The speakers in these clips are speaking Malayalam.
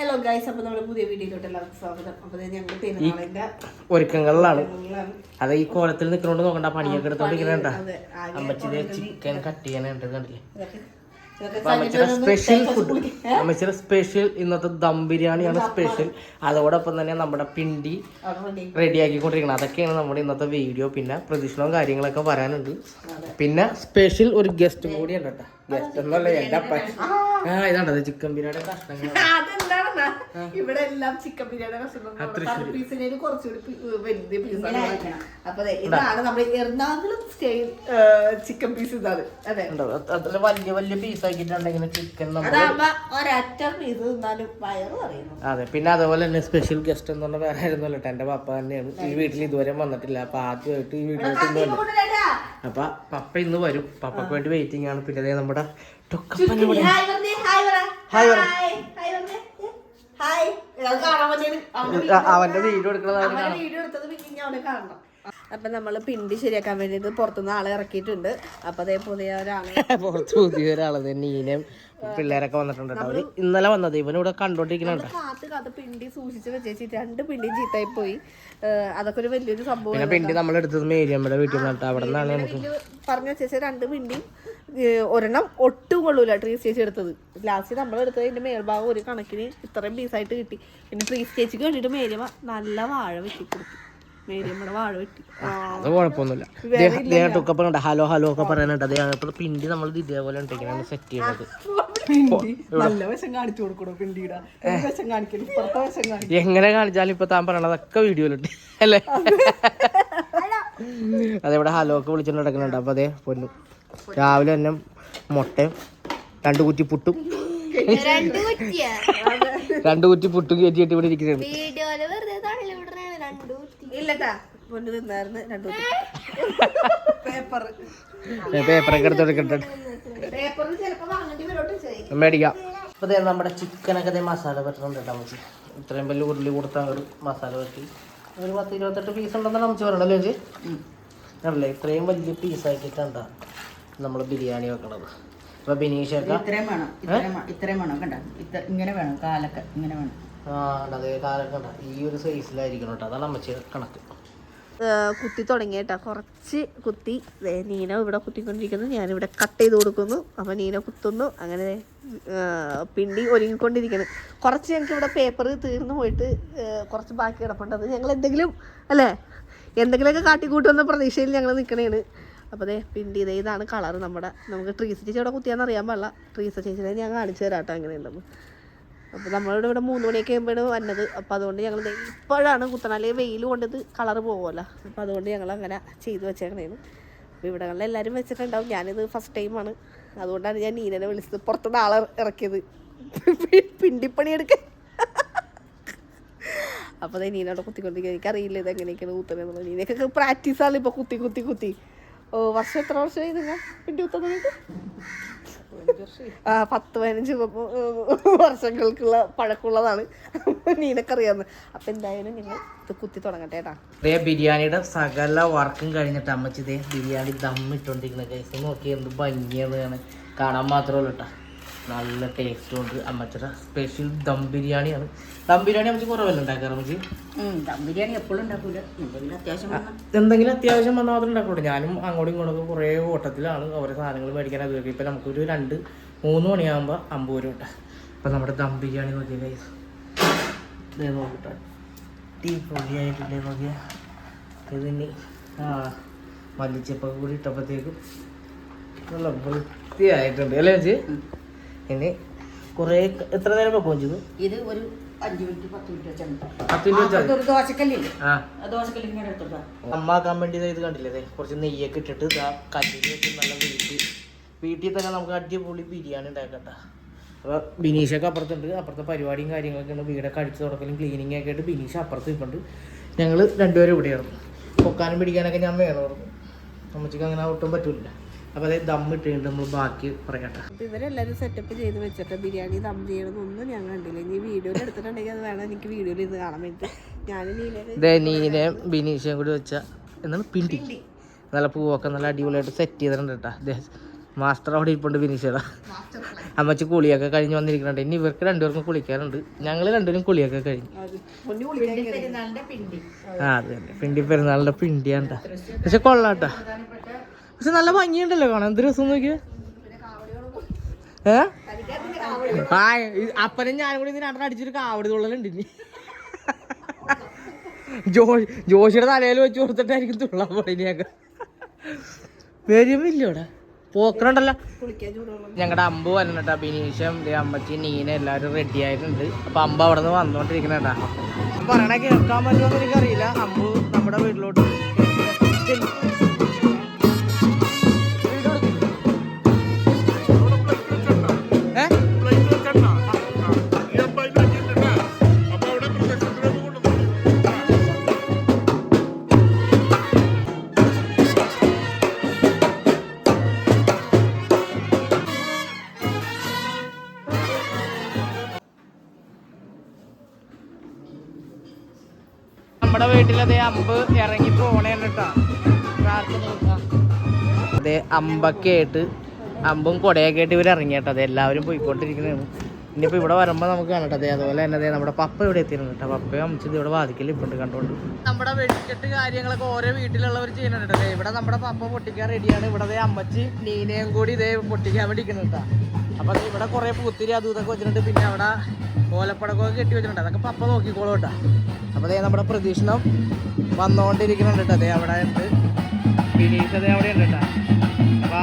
ഹലോ ഗൈസ് അപ്പൊ നമ്മുടെ പുതിയ വീഡിയോയിലോട്ട് എല്ലാവർക്കും സ്വാഗതം. അപ്പൊ ഞങ്ങൾ പെരുന്നാളിന്റെ ഒരുക്കങ്ങളിലാണ്. അതെ ഈ കോലത്തിൽ നിൽക്കണോണ്ട് നോക്കണ്ട പണിയൊക്കെ എടുത്തോണ്ടിരിക്കണ അതെ, ആകെ അമ്മച്ചിന്റെ ചിക്കൻ കട്ട് ചെയ്യാനായിട്ട് കണ്ടില്ലേ? അമ്മച്ചിയുടെ സ്പെഷ്യൽ ഫുഡ്. അമ്മച്ചിയുടെ സ്പെഷ്യൽ ഇന്നത്തെ ദം ബിരിയാണിയാണ് സ്പെഷ്യൽ അതോടൊപ്പം തന്നെ നമ്മുടെ പിണ്ടി. റെഡിയാക്കിക്കൊണ്ടിരിക്കണം. അതൊക്കെയാണ് നമ്മുടെ ഇന്നത്തെ വീഡിയോ. പിന്നെ പ്രദക്ഷിണവും കാര്യങ്ങളൊക്കെ വരാനുണ്ട് പിന്നെ സ്പെഷ്യൽ ഒരു ഗസ്റ്റ് കൂടി ഉണ്ട് കേട്ടോ. ഗസ്റ്റ് എന്നല്ല അപ്പൻ. ആ. ഇതാണ്ടത് ചിക്കൻ ബിരിയാണി കഷ്ണങ്ങൾ ഇവിടെ എല്ലാം ചിക്കൻ ബിരിയാണി പീസിനെ കുറച്ചുകൂടി പി- വലിയ പീസാണ് അപ്പൊ ദേ ഇതാണ് നമ്മൾ എറണാകുളം സ്റ്റൈൽ ചിക്കൻ പീസ് ഇതാണ് അതെ. അതിൽ വലിയ വലിയ പീസ് ആക്കിയിട്ടുണ്ടെങ്കിൽ ചിക്കൻ ഒരൊറ്റ പീസ് തിന്നാലും വയറ് പറയുന്നു അതെ പിന്നെ അതുപോലെ തന്നെ സ്പെഷ്യൽ ഗസ്റ്റ് എന്ന് പറഞ്ഞ വേറെ ആയിരുന്നല്ലോ കേട്ടോ എന്റെ പപ്പ തന്നെയാണ്. ഈ വീട്ടിൽ ഇതുവരെ വന്നിട്ടില്ല. അപ്പൊ ആദ്യമായിട്ട് ഈ വന്നു. അപ്പൊ പപ്പ ഇന്ന് വരും. പപ്പക്ക് വേണ്ടി വെയിറ്റിംഗ് ആണ്. പിന്നെ നമ്മുടെ hi hi hi hi hi പറ ഹായ് പറ. ഹായ് ഹായ് പറഞ്ഞേ ഹായ് ഇയാൾ കാണാൻ പറ്റിയാണ് അവന്റെ വീഡിയോ എടുക്കുന്നത് വീഡിയോ എടുത്തത് പിന്നെ അവനെ കാണണം. അപ്പൊ നമ്മൾ പിണ്ടി ശരിയാക്കാൻ വേണ്ടിട്ട് പുറത്തുനിന്ന് ആളെ ഇറക്കിയിട്ടുണ്ട്. അപ്പൊ അതേ പുതിയ ഒരാളെ. പുറത്ത് പുതിയ ഒരാളെ നീനയും പിള്ളേരൊക്കെ വന്നിട്ടുണ്ട് അവർ ഇന്നലെ വന്നത്. ഇവനിവിടെ കണ്ടോണ്ടിരിക്കുന്നുണ്ട് കാത്ത് കാത്ത് പിണ്ടി സൂക്ഷിച്ച് വെച്ചേച്ചിട്ട് രണ്ട് പിണ്ടിയും ചീത്തായി പോയി. അതൊക്കെ ഒരു വലിയൊരു സംഭവം പിന്നെ പിണ്ടി നമ്മൾ എടുത്തത് മേരിയമ്മയുടെ വീട്ടിൽ നിന്നിട്ട് അവിടെ നിന്നാണ് നമുക്ക് പറഞ്ഞു വെച്ചേച്ച രണ്ട് പിണ്ടിയും ഏഹ് ഒരെണ്ണം ഒട്ടും കൊള്ളൂല ട്രീ സ്റ്റേജ് എടുത്തത്. ലാസ്റ്റ് നമ്മൾ എടുത്തത് അതിന്റെ മേൽഭാഗം ഒരു കണക്കിന് ഇത്രയും പീസായിട്ട് കിട്ടി. പിന്നെ ട്രീ ചേച്ചിക്ക് വേണ്ടിയിട്ട് മേരിയമ്മ നല്ല വാഴ വെട്ടി കൊടുത്തു. അത് കുഴപ്പമൊന്നുമില്ല. ഹലോ ഹലോ ഒക്കെ പറയാനുണ്ട് അതേ പിണ്ടി നമ്മൾ ഇതേപോലെ ഉണ്ടെങ്കിലാണ് സെറ്റ് ചെയ്യുന്നത് നല്ല വശം കാണിച്ചു കൊടുക്കണോ പിണ്ടിയുടെ. വശം കാണിക്കൽ. ഇപ്പുറത്തെ വശം കാണിക്കും എങ്ങനെ കാണിച്ചാലും ഇപ്പൊ താൻ പറയണതൊക്കെ വീഡിയോയിലുണ്ട് അല്ലേ? അതെവിടെ ഹലോ ഒക്കെ വിളിച്ചിട്ട് നടക്കുന്നുണ്ട്. അപ്പൊ അതെ പൊന്നു. രാവിലെ തന്നെ മുട്ടയും രണ്ടു കുറ്റി പുട്ടും. രണ്ടു കുറ്റിയാ? രണ്ട് കുറ്റി പുട്ടും കയറ്റിയിട്ട് ഇവിടെ ഇരിക്കുന്നത് കുറ്റി. ഇല്ലട്ടാ പൊന്നു തിന്നായിരുന്നു രണ്ടു പേപ്പർ പേപ്പറൊക്കെ മേടിക്കാം. അപ്പോൾ നമ്മുടെ ചിക്കനൊക്കെ ദേ മസാല പറ്റുന്നുണ്ട് കേട്ടോ അമ്മച്ചി. ഇത്രയും വലിയ ഉരുളി കൊടുത്ത ഒരു മസാല പറ്റി ഒരു പത്ത് ഇരുപത്തെട്ട് പീസ് ഉണ്ടെന്നാണ് നമുക്ക് പറയണല്ലോ ചേച്ചി? അല്ലേ ഇത്രയും വലിയ പീസ് ആക്കിയിട്ടാണ് നമ്മൾ ബിരിയാണി വെക്കണത്. അപ്പൊ ബിനീഷ് ഇത്രയും വേണം ഇത്രയും വേ- വേണം കണ്ട? ഇങ്ങനെ വേണം കാലൊക്കെ ഇങ്ങനെ വേണം. ആ അതേ കാലൊക്കെ ഈ ഒരു സൈസിലായിരിക്കണം കേട്ടോ. അതാണ് അമ്മച്ചി കണക്ക്. കുത്തി തുടങ്ങി കേട്ടോ. കുറച്ച് കുത്തി. നീന ഇവിടെ കുത്തിക്കൊണ്ടിരിക്കുന്നു. ഞാനിവിടെ കട്ട് ചെയ്ത് കൊടുക്കുന്നു. അപ്പം നീന കുത്തുന്നു. അങ്ങനെ പിണ്ടി ഒരുങ്ങിക്കൊണ്ടിരിക്കുന്നു. കുറച്ച് ഞങ്ങൾക്ക് ഇവിടെ പേപ്പർ തീർന്നു പോയിട്ട് കുറച്ച് ബാക്കി കിടപ്പുണ്ട്. അത് ഞങ്ങൾ എന്തെങ്കിലും അല്ലേ? എന്തെങ്കിലുമൊക്കെ കാട്ടിക്കൂട്ടുമെന്ന പ്രതീക്ഷയിൽ ഞങ്ങൾ നിൽക്കണേണ് അപ്പോൾ അതെ പിണ്ടി ഇതേ ഇതാണ് കളർ നമ്മുടെ. നമുക്ക് ട്രീസ് ചേച്ചി അവിടെ കുത്തിയാന്ന് അറിയാൻ പാടില്ല. ട്രീസ ചേച്ചിനെ ഞാൻ കാണിച്ചു തരാം കേട്ടോ എങ്ങനെയുണ്ടെന്ന്. അപ്പോൾ നമ്മളിവിടെ ഇവിടെ മൂന്ന് മണിയൊക്കെ ആകുമ്പോഴാണ് വന്നത്. അപ്പോൾ അതുകൊണ്ട് ഞങ്ങൾ ഇപ്പോഴാണ് അല്ലെങ്കിൽ വെയിൽ കൊണ്ടത് കളർ പോകുമല്ലോ അപ്പോൾ അതുകൊണ്ട് ഞങ്ങൾ അങ്ങനെ ചെയ്തു വെച്ചേക്കണേന്ന്. അപ്പോൾ ഇവിടങ്ങളിൽ എല്ലാവരും വെച്ചിട്ടുണ്ടാവും. ഞാനിത് ഫസ്റ്റ് ടൈമാണ് അതുകൊണ്ടാണ് ഞാൻ നീനനെ വിളിച്ചത്. പുറത്തുനിന്ന് ആളെ ഇറക്കിയത്. പിണ്ടിപ്പണി എടുക്കാൻ അപ്പോൾ ദേ നീനോടെ കുത്തിക്കൊണ്ടിരിക്കുക എനിക്കറിയില്ല ഇത് എങ്ങനെയൊക്കെയാണ് കുത്തണെന്നുള്ളത് നീനൊക്കെ പ്രാക്ടീസാണ് ഇപ്പോൾ കുത്തി കുത്തി കുത്തി. ഓ വർഷം എത്ര വർഷമായി നിങ്ങൾ പിണ്ടി കുത്തുന്നത് പത്ത് പതിനഞ്ച് വർഷങ്ങൾക്കുള്ള പഴക്കമുള്ളതാണ്. നീനക്കറിയാന്ന് അപ്പൊ എന്തായാലും നിങ്ങൾ ഇത് കുത്തി തുടങ്ങട്ടെ കേട്ടാ. ബിരിയാണിയുടെ സകല വർക്കും കഴിഞ്ഞിട്ട് അമ്മച്ചിതേ ബിരിയാണി ദം ഇട്ടോണ്ടിരിക്കുന്ന. കൈസ് നോക്കി എന്ത് ഭംഗിയാണ്. കാണാൻ കാണാൻ മാത്രമല്ല കേട്ടോ നല്ല ടേസ്റ്റ് ഉണ്ട്. അമ്മച്ചിയുടെ സ്പെഷ്യൽ ദം ബിരിയാണിയാണ്. ദം ബിരിയാണി അമ്മച്ചി കുറവല്ല ഉണ്ടാക്കാറ് അമ്മച്ചി? ദം ബിരിയാണി എപ്പോഴും ഉണ്ടാക്കൂല. എന്തെങ്കിലും അത്യാവശ്യം വന്നാൽ എന്തെങ്കിലും അത്യാവശ്യം വന്നാൽ മാത്രം ഉണ്ടാക്കുള്ളൂ. ഞാനും അങ്ങോട്ടും ഇങ്ങോട്ടൊക്കെ കുറേ ഓട്ടത്തിലാണ്. ഓരോ സാധനങ്ങൾ മേടിക്കാൻ അത് ഇപ്പം നമുക്കൊരു രണ്ട് മൂന്ന് മണിയാകുമ്പോൾ അമ്പത് രൂപ കേട്ടോ. അപ്പം നമ്മുടെ ദം ബിരിയാണി നോക്കിയ കൈസ് ഇതേ നോക്കിട്ടോ. അടിപൊളിയായിട്ടില്ലേ നോക്കിയ. ഇതിന് ആ മല്ലിച്ചപ്പൊക്കെ കൂടി ഇട്ടപ്പോഴത്തേക്കും നല്ല വൃത്തിയായിട്ടുണ്ട്. അല്ലേ ചേച്ചി ഇനി കുറേ എത്ര നേരം വെക്കുകയും ചെയ്തു ഇത് ഒരു അഞ്ച് മിനിറ്റ് പത്ത് മിനിറ്റ് പത്ത് മിനിറ്റ് വെച്ചാൽ ഒരു ദോശക്കല്ലില്ലേ ആ. ദോശക്കല്ലിൽ ദോശക്കല്ല് ഇങ്ങനെ എടുത്തോട്ടോ. അമ്മാക്കാൻ വേണ്ടി ഇത് കണ്ടില്ലേ കുറച്ച് നെയ്യൊക്കെ ഇട്ടിട്ട് ഇതാ കല്ലിൽ വെച്ച് നല്ല വീട്ടിൽ വീട്ടിൽ തന്നെ നമുക്ക് അടിപൊളി ബിരിയാണി ഉണ്ടാക്കട്ടെ. അപ്പോൾ ബിനീഷൊക്കെ അപ്പുറത്തുണ്ട്. അപ്പുറത്തെ പരിപാടിയും കാര്യങ്ങളൊക്കെ വീടൊക്കെ അടിച്ചു തുടക്കലും ക്ലീനിങ് ഒക്കെ ആയിട്ട് ബിനീഷ് അപ്പുറത്ത് ഇപ്പുണ്ട് ഞങ്ങൾ രണ്ടുപേരും ഇവിടെയായിരുന്നു. പൊക്കാനും പിടിക്കാനൊക്കെ ഞാൻ വേണമായിരുന്നു. അമ്മച്ചിക്ക് അങ്ങനെ ഒട്ടും പറ്റൂല. അപ്പോൾ അതായത് ദം ഇട്ടിട്ട് നമ്മൾ ബാക്കി പറയട്ടെ. അപ്പോൾ ഇവരെല്ലാരും സെറ്റപ്പ് ചെയ്ത് വെച്ചിട്ട് ബിരിയാണി ദം ചെയ്യണമെന്നൊന്നും ഞാൻ കണ്ടില്ല. ഇനി വീഡിയോയിൽ എടുത്തിട്ടുണ്ടെങ്കിൽ അത് വേണം എനിക്ക് വീഡിയോയിൽ ഇരുന്ന് കാണാൻ വേണ്ടി. ഞാൻ ദനീനയും ബിനീഷയും കൂടി വെച്ച എന്താണ്? പിണ്ടി. നല്ല പൂവൊക്കെ നല്ല അടിപൊളിയായിട്ട് സെറ്റ് ചെയ്തിട്ടുണ്ട് കേട്ടോ. മാസ്റ്റർ അവിടെ ഇരിപ്പുണ്ട് ബിനീഷേടാ. അമ്മച്ചി കുളിയൊക്കെ കഴിഞ്ഞ് വന്നിരിക്കുന്നുണ്ട്. ഇനി ഇവർക്ക് രണ്ടുപേർക്കും കുളിക്കാറുണ്ട് ഞങ്ങൾ രണ്ടുപേരും കുളിയൊക്കെ കഴിഞ്ഞു. ആ അത് തന്നെ. പിണ്ടി പെരുന്നാളിന്റെ പിണ്ടിയാണ് പക്ഷെ കൊള്ളാട്ടാ പക്ഷെ നല്ല ഭംഗിയുണ്ടല്ലോ കാണാൻ. എന്ത് രസം നോക്കിയ. ഏ? ആ അപ്പനും ഞാനും കൂടി ഇതിനകത്ത് അടിച്ചൊരു കാവടി തുള്ളലുണ്ട് ഇനി. ജോഷ് ജോഷിയുടെ തലയിൽ വെച്ച് കൊടുത്തിട്ടായിരിക്കും തുള്ളാൻ പോയിനിയൊക്കെ വരുമില്ല ഇവിടെ. പോക്കറുണ്ടല്ലോ ഞങ്ങളുടെ അമ്പ് വരണട്ടാ ബിനീഷം അമ്മച്ചി നീന എല്ലാരും റെഡി ആയിട്ടുണ്ട്. അപ്പൊ അമ്പ അവിടെ നിന്ന് വന്നോണ്ടിരിക്കണേട്ടാ പറയണ കേൾക്കാൻ പറ്റുമെന്ന് എനിക്കറിയില്ല. അമ്പ് നമ്മുടെ വീട്ടിലോട്ട്. നമ്മുടെ വീട്ടിലത് അമ്പ് ഇറങ്ങി പോണേ കേട്ടോ. അതെ അമ്പൊക്കെ ആയിട്ട് അമ്പും കൊടയൊക്കെ ആയിട്ട് ഇവർ ഇറങ്ങിയിട്ടോ അതെ എല്ലാവരും പോയിക്കൊണ്ടിരിക്കുന്നതാണ് ഇനിയിപ്പോൾ ഇവിടെ വരുമ്പോൾ നമുക്ക് കാണട്ടെ. അതെ അതുപോലെ തന്നെ അതെ നമ്മുടെ പപ്പ ഇവിടെ എത്തിയിരുന്നു കേട്ടോ. പപ്പയും അമ്മച്ചത് ഇവിടെ വാതിക്കൽ ഇപ്പുണ്ട് കണ്ടോണ്ട്. നമ്മുടെ വെടിക്കെട്ട് കാര്യങ്ങളൊക്കെ ഓരോ വീട്ടിലുള്ളവർ ചെയ്യുന്നുണ്ട് അല്ലേ ഇവിടെ നമ്മുടെ പപ്പ പൊട്ടിക്കാൻ റെഡിയാണ് ഇവിടെ അമ്മച്ചി നീനയും കൂടി ഇതേ പൊട്ടിക്കാൻ വേണ്ടി ഇരിക്കുന്നുണ്ട് കേട്ടോ. അപ്പോൾ ഇവിടെ കുറേ പൂത്തിരി അതും ഇതൊക്കെ വെച്ചിട്ടുണ്ട്. പിന്നെ അവിടെ ഓലപ്പടക്കമൊക്കെ കെട്ടി വെച്ചിട്ടുണ്ട്. അതൊക്കെ പപ്പ നോക്കിക്കോളൂ കേട്ടോ. അപ്പോൾ അതേ നമ്മുടെ പ്രതീക്ഷണം വന്നുകൊണ്ടിരിക്കുന്നുണ്ട് കേട്ടോ അതെ അവിടെ ഉണ്ട്. ബിനീഷ് അതെ അവിടെ ഉണ്ട് കേട്ടോ അപ്പൊ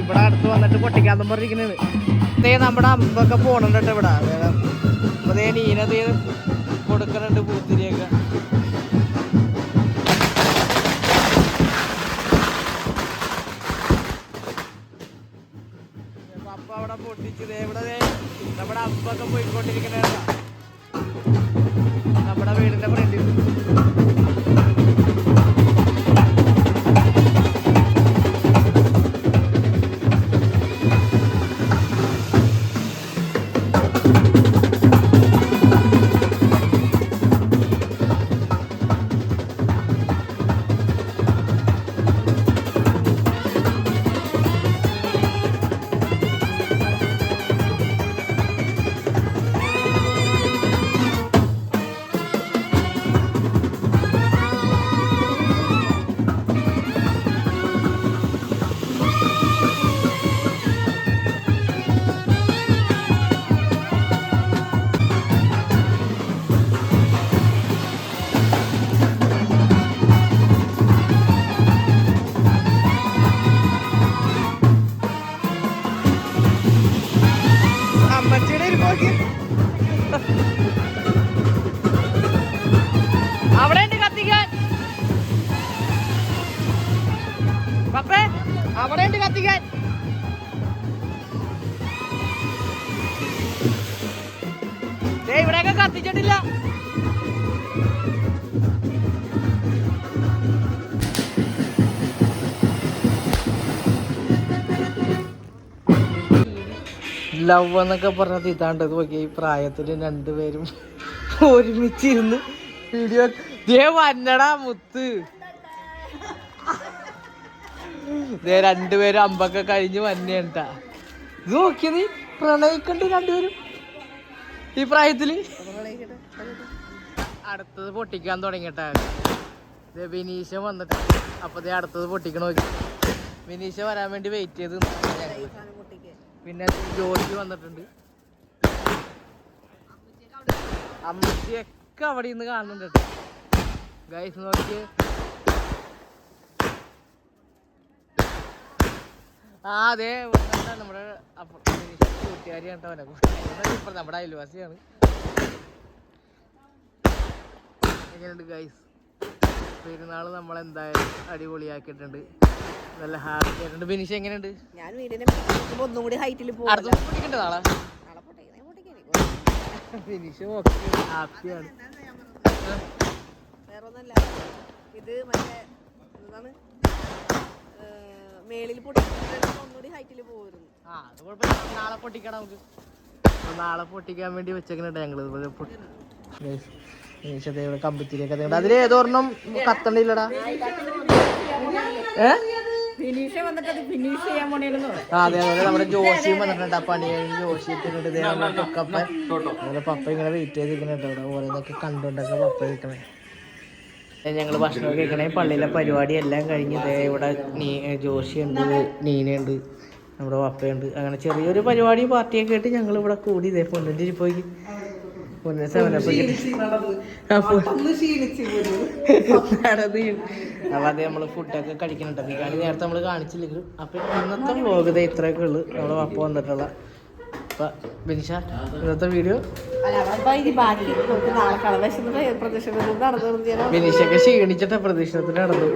ഇവിടെ അടുത്ത് വന്നിട്ട് പൊട്ടിക്കാന്നും പറഞ്ഞിരിക്കുന്നത് ദേ നമ്മുടെ അമ്പൊക്കെ പോണുണ്ട് കേട്ടോ ഇവിടെ. അതായത് അപ്പൊ ദേ നീന ദേ കൊടുക്കുന്നുണ്ട് പൂത്തിരിയൊക്കെ. അപ്പ അവിടെ പൊട്ടിച്ചത് ദേ നമ്മുടെ അമ്പൊക്കെ പോയിക്കൊണ്ടിരിക്കണ നമ്മുടെ വീടിന്റെ ലവ് എന്നൊക്കെ പറഞ്ഞത് ഇതാണ്ട്. നോക്കി ഈ പ്രായത്തിൽ രണ്ടുപേരും ഒരുമിച്ചിരുന്ന് വീഡിയോ ദേ വന്നടാ മുത്ത്. ദേ രണ്ടുപേരും അമ്പൊക്കെ കഴിഞ്ഞ് വന്നേട്ടാ ഇത് നോക്കിയ നീ പ്രണയിക്കണ്ട് രണ്ടുപേരും. ഈ പ്രായത്തിൽ. അടുത്തത് പൊട്ടിക്കാൻ തുടങ്ങിട്ടാ. ബിനീഷ വന്നിട്ട്. അപ്പൊ ദേ അടുത്തത് പൊട്ടിക്കണ നോക്കി. ബിനീഷ വരാൻ വേണ്ടി വെയിറ്റ് ചെയ്ത് ഞങ്ങൾ. പിന്നെ ജോർജ് വന്നിട്ടുണ്ട്. അമ്മച്ചിയൊക്കെ അവിടെ ഇന്ന് കാണുന്നുണ്ട് ഗൈസ് നോക്കിയേ. ആ അതെ നമ്മുടെ കൂട്ടുകാരിയാണ് കൂട്ടുകാരി നമ്മുടെ അയൽവാസിയാണ്. എങ്ങനെയുണ്ട് ഗൈസ് പെരുന്നാൾ നമ്മൾ എന്തായാലും അടിപൊളിയാക്കിയിട്ടുണ്ട്. നല്ല ഹാപ്പി ആയിട്ടുണ്ട്. ബിനിഷ് എങ്ങനെയുണ്ട്? ഞാൻ വീടിനെ പിടിക്കുമ്പോ ഒന്നും കൂടി ഹൈറ്റിൽ പോകും അടുത്ത പൊട്ടിക്കണ്ട നാളെ? ബിനിഷ് ഹാപ്പിയാണ് വേറെ ഒന്നല്ല ഇത് മറ്റേ എന്താണ്? മേളിൽ ഒന്നുകൂടി ഹൈറ്റിൽ ആ അത് കുഴപ്പമില്ല. നാളെ പൊട്ടിക്കണം നമുക്ക്. നാളെ പൊട്ടിക്കാൻ വേണ്ടി വെച്ചേക്കുന്നുണ്ട് ഞങ്ങൾ ഇതുപോലെ പൊട്ടി കമ്പത്തിലേക്ക് അതിൽ ഏതോർണം കത്തണ്ടില്ലടാ ഏ? അത് അതുപോലെ നമ്മുടെ ജോഷിയും വന്നിട്ടുണ്ട്. ആ പണി കഴിഞ്ഞ് ജോഷി എത്തിയിട്ടുണ്ട്. അതുപോലെ പപ്പ ഇങ്ങനെ വെയിറ്റ് ചെയ്തിരിക്കുന്നുണ്ട് അവിടെ. ഓരോന്നൊക്കെ കണ്ടുകൊണ്ടൊക്കെ പപ്പ കിട്ടണേ ഞങ്ങൾ ഭക്ഷണം കഴിക്കണേ. പള്ളിയിലെ പരിപാടി എല്ലാം കഴിഞ്ഞ് ഇതേ ഇവിടെ നീ ജോഷിയുണ്ട് നീനയുണ്ട് നമ്മുടെ പപ്പയുണ്ട്. അങ്ങനെ ചെറിയൊരു പരിപാടി പാർട്ടിയൊക്കെ ആയിട്ട് ഞങ്ങൾ ഇവിടെ കൂടി ഇതേ പൊന്നിന്റെ പോയി അപ്പൊ അത് നമ്മൾ ഫുഡൊക്കെ കഴിക്കുന്നുണ്ട് ബിരിയാണി നേരത്തെ നമ്മൾ കാണിച്ചില്ലെങ്കിലും അപ്പൊ ഇന്നത്തെ വ്ലോഗ് ഇതേ ഇത്രയൊക്കെ ഉള്ളു. നമ്മളെ പപ്പ വന്നിട്ടുള്ള. അപ്പൊ ബിനിഷ ഇന്നത്തെ വീഡിയോ അപ്പൊ ബിനിഷൊക്കെ ക്ഷീണിച്ചിട്ട് പ്രദക്ഷിണത്തിന് നടന്നു.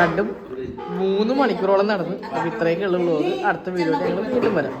രണ്ടും മൂന്ന് മണിക്കൂറോളം നടന്നു. അപ്പൊ ഇത്രയൊക്കെ ഉള്ളു അടുത്ത വീഡിയോ ഞങ്ങൾ വീണ്ടും വരാം.